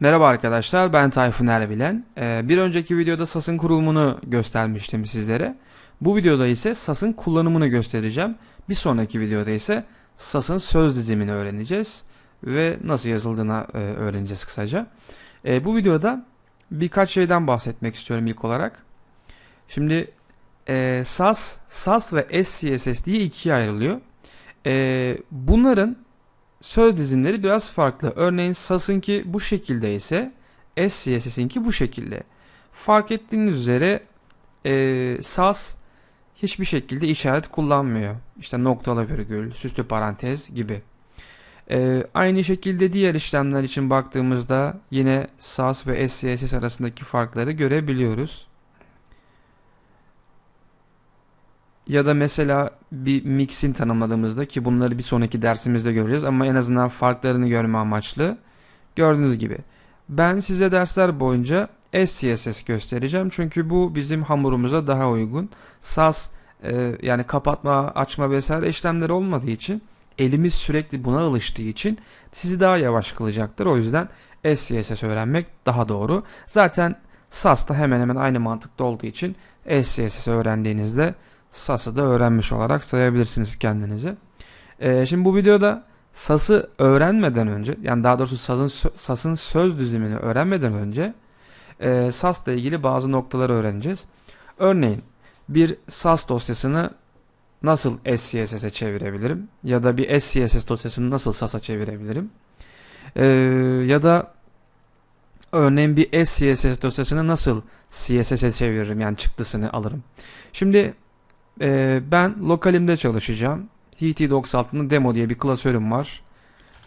Merhaba arkadaşlar ben Tayfun Erbilen. Ee, bir önceki videoda SAS'ın kurulumunu göstermiştim sizlere. Bu videoda ise SAS'ın kullanımını göstereceğim. Bir sonraki videoda ise SAS'ın söz dizimini öğreneceğiz. Ve nasıl yazıldığını e, öğreneceğiz kısaca. E, bu videoda birkaç şeyden bahsetmek istiyorum ilk olarak. Şimdi e, SAS, SAS ve SCSS diye ikiye ayrılıyor. E, bunların söz dizimleri biraz farklı. Örneğin SAS'ınki bu şekilde ise SCSS'inki bu şekilde. Fark ettiğiniz üzere e, SAS hiçbir şekilde işaret kullanmıyor. İşte noktalı virgül, süslü parantez gibi. E, aynı şekilde diğer işlemler için baktığımızda yine SAS ve SCSS arasındaki farkları görebiliyoruz. Ya da mesela bir mix'in tanımladığımızda ki bunları bir sonraki dersimizde göreceğiz ama en azından farklarını görme amaçlı. Gördüğünüz gibi. Ben size dersler boyunca SCSS göstereceğim çünkü bu bizim hamurumuza daha uygun. SAS e, yani kapatma, açma vesaire işlemleri olmadığı için elimiz sürekli buna alıştığı için sizi daha yavaş kılacaktır. O yüzden SCSS öğrenmek daha doğru. Zaten SAS da hemen hemen aynı mantıkta olduğu için SCSS öğrendiğinizde SAS'ı da öğrenmiş olarak sayabilirsiniz kendinizi. Ee, şimdi bu videoda SAS'ı öğrenmeden önce yani daha doğrusu SAS'ın SAS'ın söz düzümünü öğrenmeden önce e, SAS ile ilgili bazı noktaları öğreneceğiz. Örneğin bir SAS dosyasını nasıl SCSS'e çevirebilirim? Ya da bir SCSS dosyasını nasıl SAS'a çevirebilirim? Ee, ya da örneğin bir SCSS dosyasını nasıl CSS'e çeviririm? Yani çıktısını alırım. Şimdi ee, ben lokalimde çalışacağım. HT96'nın demo diye bir klasörüm var.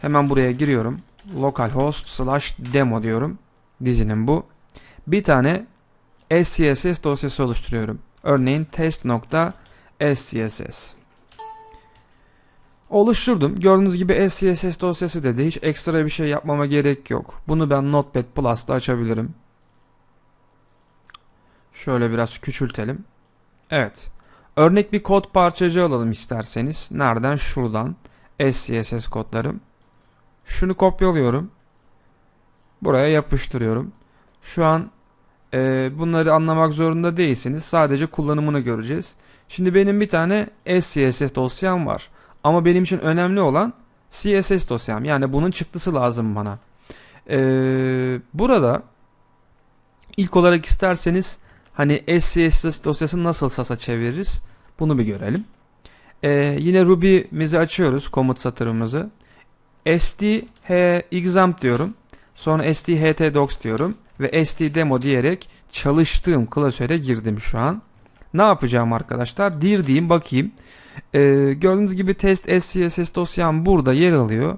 Hemen buraya giriyorum. Localhost slash demo diyorum. Dizinin bu. Bir tane SCSS dosyası oluşturuyorum. Örneğin test.scss Oluşturdum. Gördüğünüz gibi SCSS dosyası dedi. Hiç ekstra bir şey yapmama gerek yok. Bunu ben Notepad Plus'ta açabilirim. Şöyle biraz küçültelim. Evet. Örnek bir kod parçacığı alalım isterseniz. Nereden? Şuradan. SCSS kodlarım. Şunu kopyalıyorum. Buraya yapıştırıyorum. Şu an e, bunları anlamak zorunda değilsiniz. Sadece kullanımını göreceğiz. Şimdi benim bir tane SCSS dosyam var. Ama benim için önemli olan CSS dosyam. Yani bunun çıktısı lazım bana. Ee, burada ilk olarak isterseniz hani SCSS dosyasını nasıl SAS'a çeviririz? Bunu bir görelim. Ee, yine Ruby'mizi açıyoruz. Komut satırımızı. std diyorum. Sonra sthtdocs diyorum. Ve stdemo diyerek çalıştığım klasöre girdim şu an. Ne yapacağım arkadaşlar? Dir diyeyim bakayım. Ee, gördüğünüz gibi test SCSS dosyam burada yer alıyor.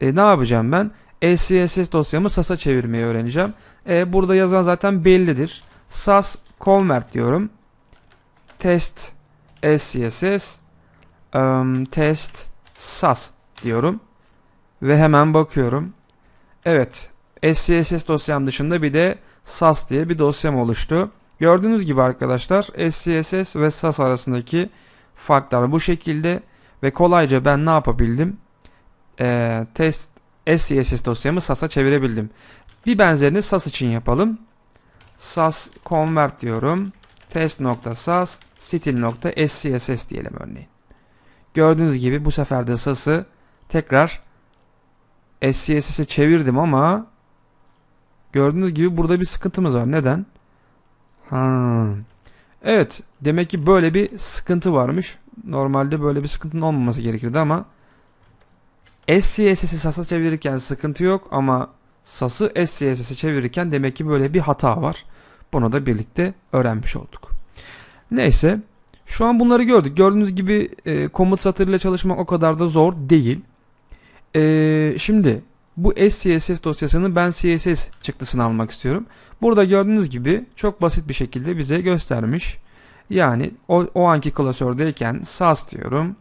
Ee, ne yapacağım ben? SCSS dosyamı SAS'a çevirmeyi öğreneceğim. Ee, burada yazan zaten bellidir. SAS convert diyorum. Test SCSS um, test sas diyorum. Ve hemen bakıyorum. Evet. SCSS dosyam dışında bir de sas diye bir dosyam oluştu. Gördüğünüz gibi arkadaşlar SCSS ve SAS arasındaki farklar bu şekilde ve kolayca ben ne yapabildim? Ee, test SCSS dosyamı SAS'a çevirebildim. Bir benzerini SAS için yapalım. SAS convert diyorum. Test.sas stil.scss diyelim örneğin. Gördüğünüz gibi bu sefer de SAS'ı tekrar SCSS'e çevirdim ama gördüğünüz gibi burada bir sıkıntımız var. Neden? Ha. Evet. Demek ki böyle bir sıkıntı varmış. Normalde böyle bir sıkıntının olmaması gerekirdi ama SCSS'i SAS'a çevirirken sıkıntı yok ama SAS'ı SCSS'e çevirirken demek ki böyle bir hata var. Bunu da birlikte öğrenmiş olduk. Neyse. Şu an bunları gördük. Gördüğünüz gibi e, komut satırıyla çalışmak o kadar da zor değil. E, şimdi bu SCSS dosyasını ben CSS çıktısını almak istiyorum. Burada gördüğünüz gibi çok basit bir şekilde bize göstermiş. Yani o, o anki klasördeyken SAS diyorum.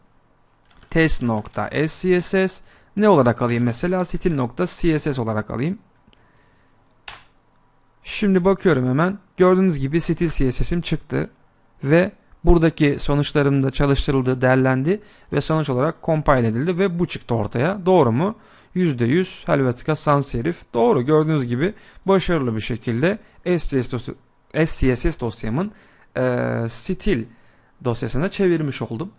Test.scss ne olarak alayım mesela? stil.css olarak alayım. Şimdi bakıyorum hemen. Gördüğünüz gibi stil CSS'im çıktı ve buradaki sonuçlarım da çalıştırıldı, derlendi ve sonuç olarak compile edildi ve bu çıktı ortaya. Doğru mu? %100 Helvetica sans serif. Doğru gördüğünüz gibi başarılı bir şekilde SCSS, SCSS dosyamın e, stil dosyasına çevirmiş oldum.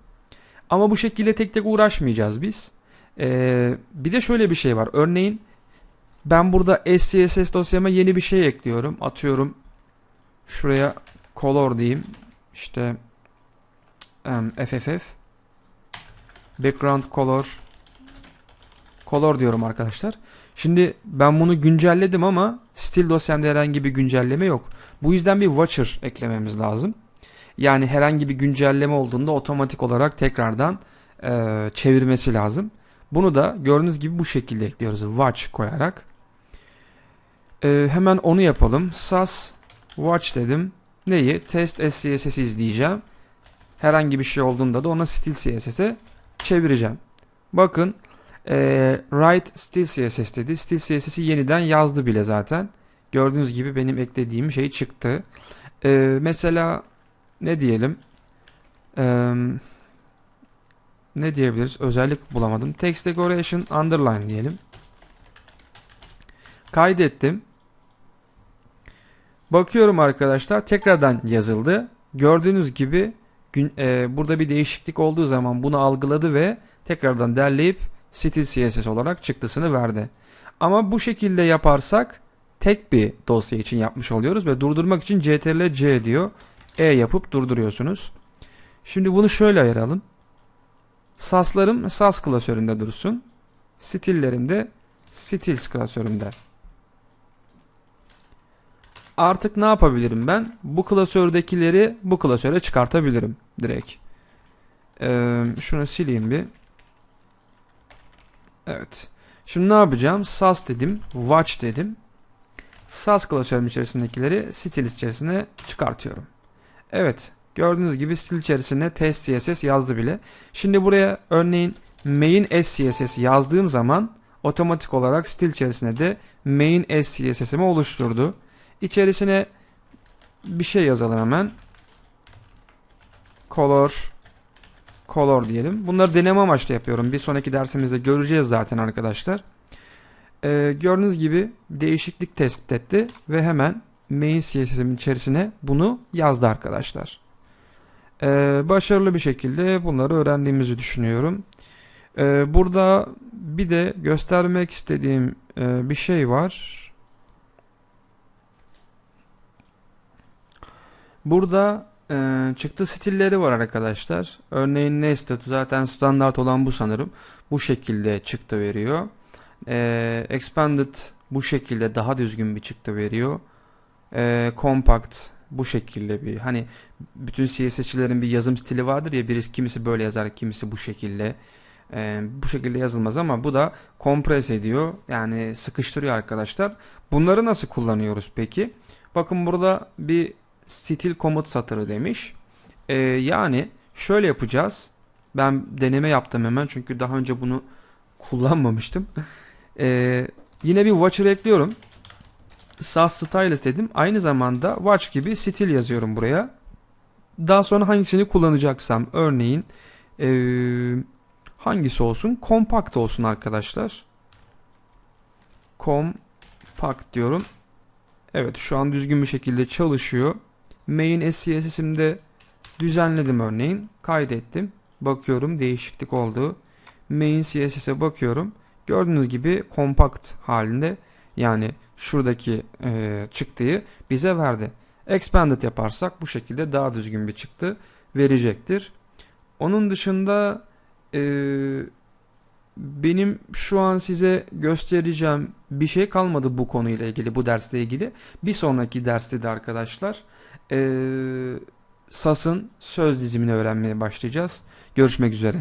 Ama bu şekilde tek tek uğraşmayacağız biz. E, bir de şöyle bir şey var. Örneğin ben burada SCSS dosyama yeni bir şey ekliyorum. Atıyorum şuraya color diyeyim. İşte um, FFF background color color diyorum arkadaşlar. Şimdi ben bunu güncelledim ama stil dosyamda herhangi bir güncelleme yok. Bu yüzden bir watcher eklememiz lazım. Yani herhangi bir güncelleme olduğunda otomatik olarak tekrardan e, çevirmesi lazım. Bunu da gördüğünüz gibi bu şekilde ekliyoruz. Watch koyarak. E, hemen onu yapalım. Sas watch dedim. Neyi? Test SCSS izleyeceğim. Herhangi bir şey olduğunda da ona stil CSS'e çevireceğim. Bakın e, write stil CSS dedi. Stil CSS'i yeniden yazdı bile zaten. Gördüğünüz gibi benim eklediğim şey çıktı. E, mesela ne diyelim? E, ne diyebiliriz? Özellik bulamadım. Text decoration underline diyelim. Kaydettim. Bakıyorum arkadaşlar tekrardan yazıldı. Gördüğünüz gibi gün, e, burada bir değişiklik olduğu zaman bunu algıladı ve tekrardan derleyip stil CSS olarak çıktısını verdi. Ama bu şekilde yaparsak tek bir dosya için yapmış oluyoruz ve durdurmak için ctrl c diyor. E yapıp durduruyorsunuz. Şimdi bunu şöyle ayıralım. Saslarım Sas klasöründe dursun. Stillerim de Stils klasöründe. Artık ne yapabilirim ben? Bu klasördekileri bu klasöre çıkartabilirim direkt. Ee, şunu sileyim bir. Evet. Şimdi ne yapacağım? Sas dedim. Watch dedim. Sas klasörüm içerisindekileri stil içerisine çıkartıyorum. Evet. Gördüğünüz gibi stil içerisine test CSS yazdı bile. Şimdi buraya örneğin main SCSS yazdığım zaman otomatik olarak stil içerisine de main SCSS'imi oluşturdu. İçerisine bir şey yazalım hemen. Color color diyelim. Bunları deneme amaçlı yapıyorum. Bir sonraki dersimizde göreceğiz zaten arkadaşlar. Ee, gördüğünüz gibi değişiklik tespit etti ve hemen main CSS'imin içerisine bunu yazdı arkadaşlar. Ee, başarılı bir şekilde bunları öğrendiğimizi düşünüyorum. Ee, burada bir de göstermek istediğim e, bir şey var. Burada e, çıktı stilleri var arkadaşlar. Örneğin nested zaten standart olan bu sanırım. Bu şekilde çıktı veriyor. E, expanded bu şekilde daha düzgün bir çıktı veriyor. E, compact bu şekilde bir hani bütün CSS'çilerin bir yazım stili vardır ya birisi kimisi böyle yazar kimisi bu şekilde e, bu şekilde yazılmaz ama bu da kompres ediyor yani sıkıştırıyor arkadaşlar bunları nasıl kullanıyoruz peki bakın burada bir stil komut satırı demiş. Ee, yani şöyle yapacağız. Ben deneme yaptım hemen çünkü daha önce bunu kullanmamıştım. ee, yine bir watcher ekliyorum. Sas stylus dedim. Aynı zamanda watch gibi stil yazıyorum buraya. Daha sonra hangisini kullanacaksam örneğin ee, hangisi olsun? Compact olsun arkadaşlar. Compact diyorum. Evet şu an düzgün bir şekilde çalışıyor. Main SCSS'imde düzenledim örneğin. Kaydettim. Bakıyorum değişiklik oldu. Main CSS'e bakıyorum. Gördüğünüz gibi kompakt halinde yani şuradaki e, çıktıyı bize verdi. Expanded yaparsak bu şekilde daha düzgün bir çıktı verecektir. Onun dışında e, benim şu an size göstereceğim bir şey kalmadı bu konuyla ilgili, bu dersle ilgili. Bir sonraki derste de arkadaşlar e, Sas'ın söz dizimini öğrenmeye başlayacağız. Görüşmek üzere.